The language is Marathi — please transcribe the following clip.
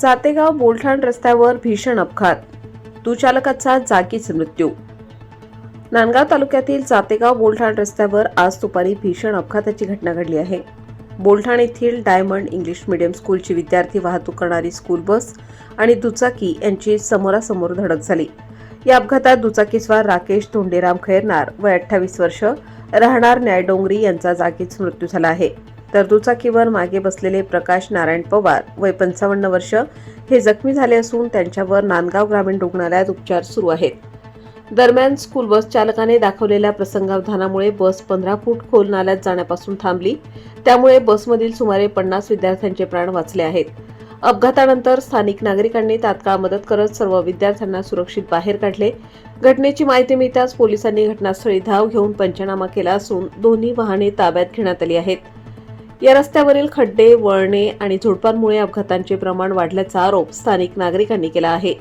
जातेगाव बोलठाण रस्त्यावर भीषण अपघात. दुचालकाचा जागीच मृत्यू. नांदगाव तालुक्यातील जातेगाव बोलठाण रस्त्यावर आज दुपारी भीषण अपघाताची घटना घडली आहे. बोलठाण येथील डायमंड इंग्लिश मीडियम स्कूलची विद्यार्थी वाहतूक करणारी स्कूल बस आणि दुचाकी यांची समोरासमोर धडक झाली. या अपघातात दुचाकीस्वार राकेश धोंडेराम खैरनार वय अठ्ठावीस वर्ष राहणार न्यायडोंगरी यांचा जागीच मृत्यू झाला आहे. तर दुचाकीवर मागे बसलेले प्रकाश नारायण पवार वय पंचावन्न वर्ष हे जखमी झाले असून त्यांच्यावर नांदगाव ग्रामीण रुग्णालयात उपचार सुरू आहेत. दरम्यान स्कूल बस चालकाने दाखवलेल्या प्रसंगावधानामुळे बस पंधरा फूट खोल नाल्यात जाण्यापासून थांबली. त्यामुळे बसमधील सुमारे पन्नास विद्यार्थ्यांचे प्राण वाचले आहेत. अपघातानंतर स्थानिक नागरिकांनी तात्काळ मदत करत सर्व विद्यार्थ्यांना सुरक्षित बाहेर काढले. घटनेची माहिती मिळताच पोलिसांनी घटनास्थळी धाव घेऊन पंचनामा केला असून दोन्ही वाहने ताब्यात घेण्यात आली आहेत. या रस्त्यावरील खड्डे वळणे आणि झुडपांमुळे अपघातांचे प्रमाण वाढल्याचा आरोप स्थानिक नागरिकांनी केला आहे.